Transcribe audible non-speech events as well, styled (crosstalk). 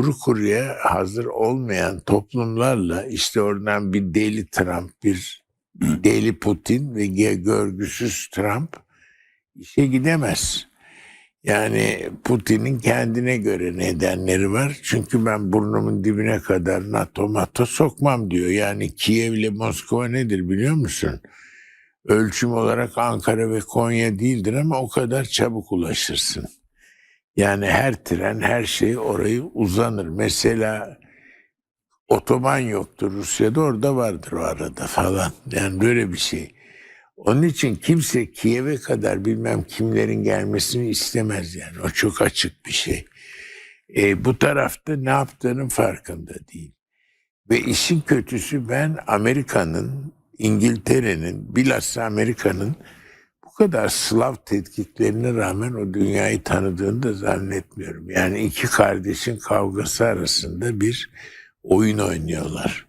kuru kuruya hazır olmayan toplumlarla işte oradan bir deli Trump, bir (clears throat) deli Putin ve görgüsüz Trump işe gidemez. Yani Putin'in kendine göre nedenleri var. Çünkü ben burnumun dibine kadar NATO mato sokmam diyor. Yani Kiev ile Moskova nedir biliyor musun? Ölçüm olarak Ankara ve Konya değildir ama o kadar çabuk ulaşırsın. Yani her tren, her şey orayı uzanır. Mesela otoban yoktur Rusya'da orada vardır o arada falan. Yani böyle bir şey. Onun için kimse Kiev'e kadar bilmem kimlerin gelmesini istemez yani. O çok açık bir şey. E, bu tarafta ne yaptığının farkında değil. Ve işin kötüsü ben Amerika'nın, İngiltere'nin, bilhassa Amerika'nın kadar Slav tetkiklerine rağmen o dünyayı tanıdığını da zannetmiyorum. Yani iki kardeşin kavgası arasında bir oyun oynuyorlar.